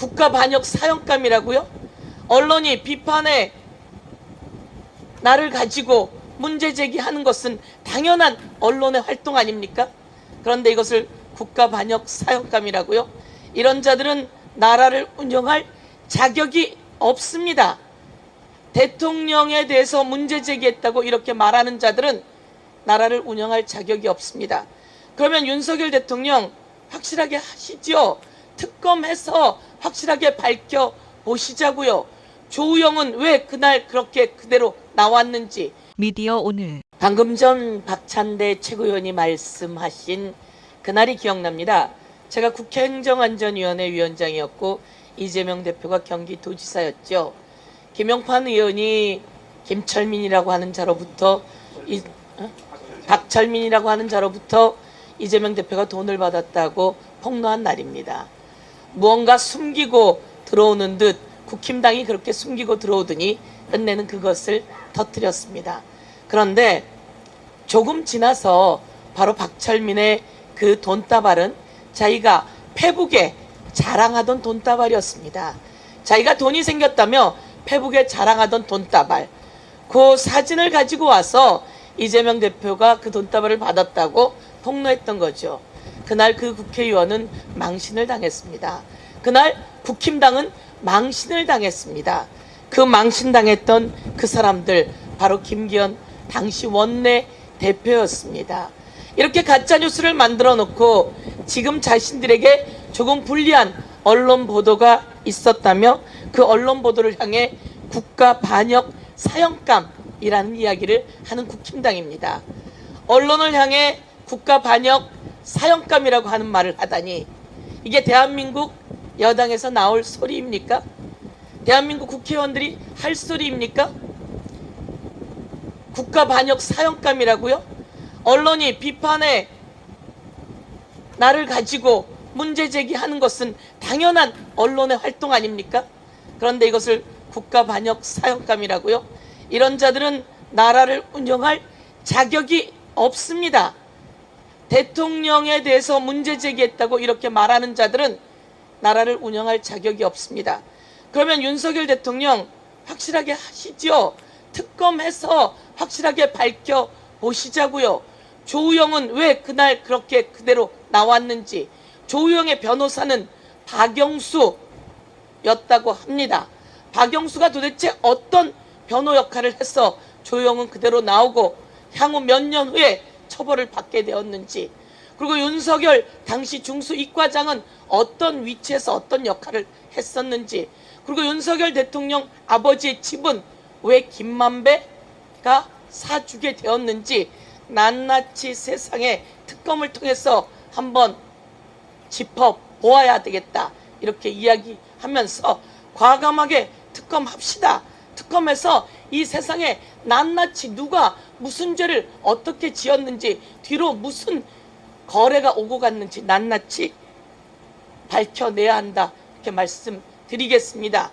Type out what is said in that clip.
국가 반역 사형감이라고요? 언론이 비판에 나를 가지고 문제 제기하는 것은 당연한 언론의 활동 아닙니까? 그런데 이것을 국가 반역 사형감이라고요? 이런 자들은 나라를 운영할 자격이 없습니다. 대통령에 대해서 문제 제기했다고 이렇게 말하는 자들은 나라를 운영할 자격이 없습니다. 그러면 윤석열 대통령 확실하게 하시죠. 특검해서 확실하게 밝혀 보시자고요. 조우영은 왜 그날 그렇게 그대로 나왔는지 미디어 오늘 방금 전 박찬대 최고위원이 말씀하신 그날이 기억납니다. 제가 국회 행정안전위원회 위원장이었고 이재명 대표가 경기도지사였죠. 김영판 의원이 김철민이라고 하는 자로부터 이, 어? 박철민이라고 하는 자로부터 이재명 대표가 돈을 받았다고 폭로한 날입니다. 무언가 숨기고 들어오는 듯 국힘당이 그렇게 숨기고 들어오더니 끝내는 그것을 터뜨렸습니다. 그런데 조금 지나서 바로 박철민의 그 돈다발은 자기가 페북에 자랑하던 돈다발이었습니다. 자기가 돈이 생겼다며 페북에 자랑하던 돈다발. 그 사진을 가지고 와서 이재명 대표가 그 돈다발을 받았다고 폭로했던 거죠. 그날 그 국회의원은 망신을 당했습니다. 그날 국힘당은 망신을 당했습니다. 그 망신당했던 그 사람들 바로 김기현 당시 원내 대표였습니다. 이렇게 가짜 뉴스를 만들어 놓고 지금 자신들에게 조금 불리한 언론 보도가 있었다며 그 언론 보도를 향해 국가 반역 사형감이라는 이야기를 하는 국힘당입니다. 언론을 향해 국가 반역 사형감이라고 하는 말을 하다니 이게 대한민국 여당에서 나올 소리입니까? 대한민국 국회의원들이 할 소리입니까? 국가 반역 사형감이라고요? 언론이 비판에 나를 가지고 문제 제기하는 것은 당연한 언론의 활동 아닙니까? 그런데 이것을 국가 반역 사형감이라고요? 이런 자들은 나라를 운영할 자격이 없습니다. 대통령에 대해서 문제 제기했다고 이렇게 말하는 자들은 나라를 운영할 자격이 없습니다. 그러면 윤석열 대통령 확실하게 하시죠. 특검해서 확실하게 밝혀 보시자고요. 조우영은 왜 그날 그렇게 그대로 나왔는지 조우영의 변호사는 박영수였다고 합니다. 박영수가 도대체 어떤 변호 역할을 해서 조우영은 그대로 나오고 향후 몇 년 후에 처벌을 받게 되었는지 그리고 윤석열 당시 중수 이과장은 어떤 위치에서 어떤 역할을 했었는지 그리고 윤석열 대통령 아버지의 집은 왜 김만배가 사주게 되었는지 낱낱이 세상에 특검을 통해서 한번 짚어 보아야 되겠다. 이렇게 이야기하면서 과감하게 특검합시다. 특검해서 이 세상에 낱낱이 누가 무슨 죄를 어떻게 지었는지 뒤로 무슨 거래가 오고 갔는지 낱낱이 밝혀내야 한다 이렇게 말씀드리겠습니다.